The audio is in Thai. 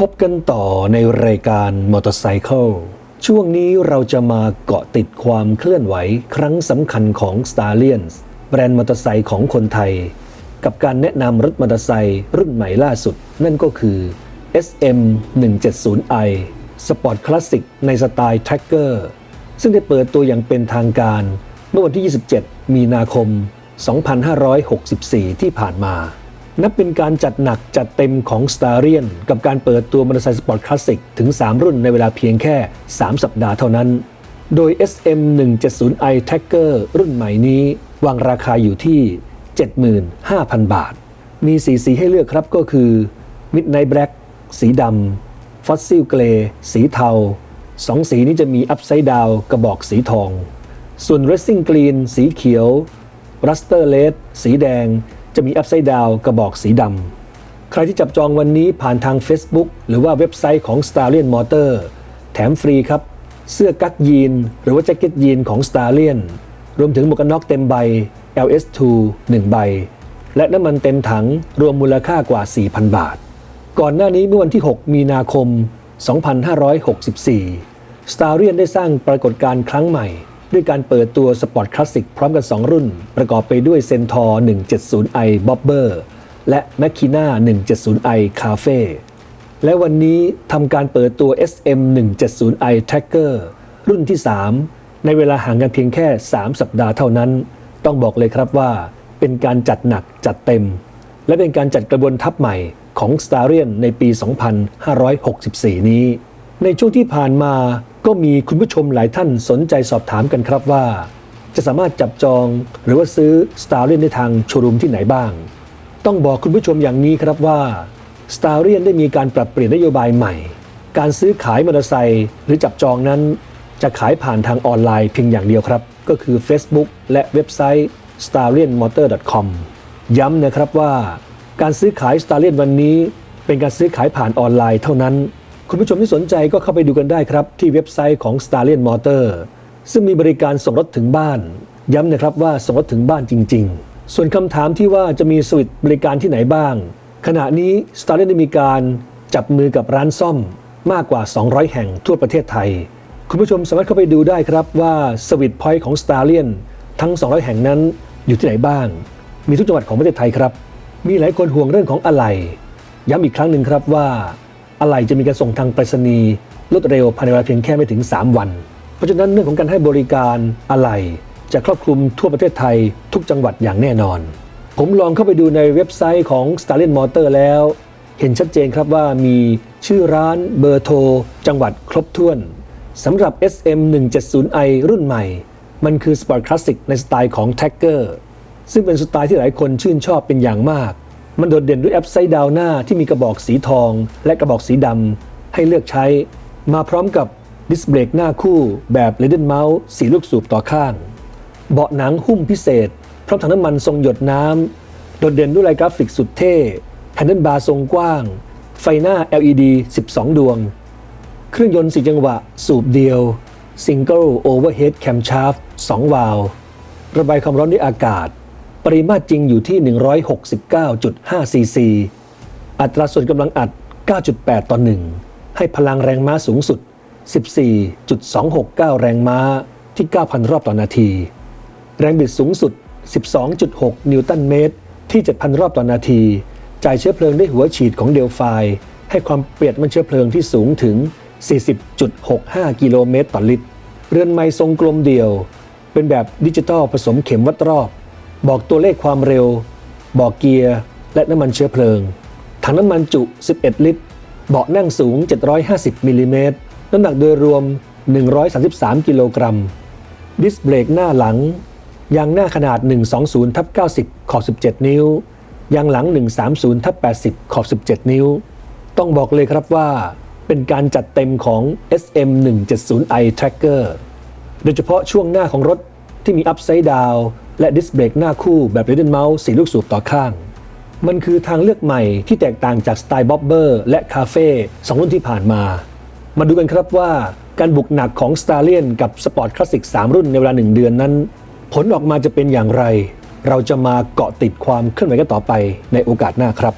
พบกันต่อในรายการมอเตอร์ไซค์ช่วงนี้เราจะมาเกาะติดความเคลื่อนไหวครั้งสำคัญของ s t a r l i o n แบรนด์มอเตอร์ไซค์ของคนไทย กับการแนะนำรถมอเตอร์ไซค์รุ่นใหม่ล่าสุด นั่นก็คือ SM 170i Sport Classic ในสไตล์ Tracker ซึ่งได้เปิดตัวอย่างเป็นทางการ เมื่อวันที่ 27 มีนาคม 2564 ที่ผ่านมา นับเป็นการจัดหนักจัดเต็มของ s t a r i o n กับการเปิดตัวมอเตอร์ไซค์สปอร์ตคลาสสิกถึง 3 รุ่นในเวลาเพียงแค่ 3 สัปดาห์เท่านั้น โดย SM 170i Tracker รุ่นใหม่นี้ วางราคาอยู่ที่ 75,000 บาท มีสีสีให้เลือกครับก็คือ Midnight Black สีดำ Fossil Grey สีเทาสองสีนี้จะมี Upside Down กระบอกสีทอง ส่วน Racing Green สีเขียว Raster Red สีแดง จะมี Upside Down กระบอกสีดำ ใครที่จับจองวันนี้ผ่านทาง Facebook หรือว่าเว็บไซต์ของ Stallion Motor แถมฟรีครับ เสื้อกั๊กยีน หรือว่าแจ็คเก็ตยีนของ Stallion รวมถึงหมวกกันน็อกเต็มใบ LS2 1 ใบ และน้ำมันเต็มถังรวมมูลค่ากว่า 4,000 บาท ก่อนหน้านี้เมื่อวันที่ 6 มีนาคม 2564 s t a r i o n ได้สร้างปรากฏการณ์ครั้งใหม่ ด้วยการเปิดตัวสปอร์ตคลาสสิกพร้อมกัน 2 รุ่น ประกอบไปด้วย Centaur 170i Bobber และ Machina 170i Cafe และวันนี้ทำการเปิดตัว SM 170i Tracker รุ่นที่ 3 ในเวลาห่างกันเพียงแค่ 3 สัปดาห์เท่านั้น ต้องบอกเลยครับว่า เป็นการจัดหนักจัดเต็ม และเป็นการจัดกระบวนทัพใหม่ของ s t a r i o n ในปี 2564 นี้ ในช่วงที่ผ่านมา ก็มีคุณผู้ชมหลายท่านสนใจสอบถามกันครับว่า จะสามารถจับจองหรือว่าซื้อ s t a r i o n ได้ทางโชว์รูมที่ไหนบ้าง ต้องบอกคุณผู้ชมอย่างนี้ครับว่า s t a r i o n ได้มีการปรับเปลี่ยนนโยบายใหม่ การซื้อขายมอเตอร์ไซค์หรือจับจองนั้น จะขายผ่านทางออนไลน์เพียงอย่างเดียวครับ ก็คือ Facebook และเว็บไซต์ s t a r i o n m o t o r c o m ย้ำนะครับว่า การซื้อขาย s t a r l i o n วันนี้ เป็นการซื้อขายผ่านออนไลน์เท่านั้น คุณผู้ชมที่สนใจก็เข้าไปดูกันได้ครับ ที่เว็บไซต์ของ s t a r l i o n Motor ซึ่งมีบริการส่งรถถึงบ้าน ย้ำนะครับว่าส่งรถถึงบ้านจริง ๆ ส่วนคำถามที่ว่าจะมีสวิตบริการที่ไหนบ้าง ขณะนี้ s t a r l i o n ได้มีการจับมือกับร้านซ่อมมากกว่า 200 แห่งทั่วประเทศไทย คุณผู้ชมสามารถเข้าไปดูได้ครับว่าสวิตพอยต์ของ s t a r l i o n ทั้ง 200 แห่งนั้นอยู่ที่ไหนบ้าง มีทุกจังหวัดของประเทศไทยครับ มีหลายคนห่วงเรื่องของอะไหล่ย้ำอีกครั้งหนึ่งครับว่า อะไหล่จะมีการส่งทางไปรษณีย์รวดเร็วภายในเวลาเพียงแค่ไม่ถึง 3 วัน เพราะฉะนั้นเรื่องของการให้บริการอะไหล่จะครอบคลุมทั่วประเทศไทยทุกจังหวัดอย่างแน่นอน ผมลองเข้าไปดูในเว็บไซต์ของ Starlin Motor แล้ว เห็นชัดเจนครับว่ามีชื่อร้านเบอร์โทร จังหวัดครบถ้วนสำหรับ SM 170i รุ่นใหม่ มันคือ Sport Classic ในสไตล์ของ Tracker ซึ่งเป็นสไตล์ที่หลายคนชื่นชอบเป็นอย่างมาก มันโดดเด่นด้วยแอปไซด์ดาวหน้าที่มีกระบอกสีทอง และกระบอกสีดำให้เลือกใช้ มาพร้อมกับดิสเบรกหน้าคู่แบบเลด e นเมาส์สีลูกสูบต่อข้าง เบาะหนังหุ้มพิเศษ พร้อมถังน้ำมันทรงหยดน้ำโดดเด่นด้วยลายกราฟิกสุดเท่แฮนเดิลบาร์ทรงกว้าง ไฟหน้า LED 12 ดวง เครื่องยนต์4จังหวะ สูบเดียว Single Overhead Camshaft 2 วาล์วระบายความร้อนด้วยอากาศ ปริมาตรจริงอยู่ที่ 169.5 ซีซี อัตราส่วนกำลังอัด 9.8 ต่อ 1 ให้พลังแรงม้าสูงสุด 14.269 แรงม้าที่ 9,000 รอบต่อนาที แรงบิดสูงสุด 12.6 นิวตันเมตร ที่ 7,000 รอบต่อนาที จ่ายเชื้อเพลิงด้วยหัวฉีดของเดลไฟให้ความเปรียดมันเชื้อเพลิงที่สูงถึง 40.65 กิโลเมตรต่อลิตร เรือนไม้ทรงกลมเดียว เป็นแบบดิจิตอลผสมเข็มวัดรอบ บอกตัวเลขความเร็ว บอกเกียร์และน้ำมันเชื้อเพลิง ถังน้ำมันจุ 11 ลิตร เบาะนั่งสูง 750มิลลิเมตร น้ำหนักโดยรวม 133 กิโลกรัม ดิสเบรกหน้าหลัง ยางหน้าขนาด 120ทับ90 ขอบ 17 นิ้ว ยางหลัง 130ทับ80 ขอบ 17 นิ้ว ต้องบอกเลยครับว่า เป็นการจัดเต็มของ SM 170i Tracker โดยเฉพาะช่วงหน้าของรถที่มี Upside Down และดิสเบรกหน้าคู่แบบเรดเดนเมาส์สีลูกสูบต่อข้าง มันคือทางเลือกใหม่ที่แตกต่างจากสไตล์บ๊อบเบอร์และคาเฟ่สองรุ่นที่ผ่านมา มาดูกันครับว่าการบุกหนักของ s t a r l i o n กับ Sport Classic 3 รุ่นในเวลา 1 เดือนนั้น ผลออกมาจะเป็นอย่างไร เราจะมาเกาะติดความเคลื่อนไหวกันต่อไปในโอกาสหน้าครับ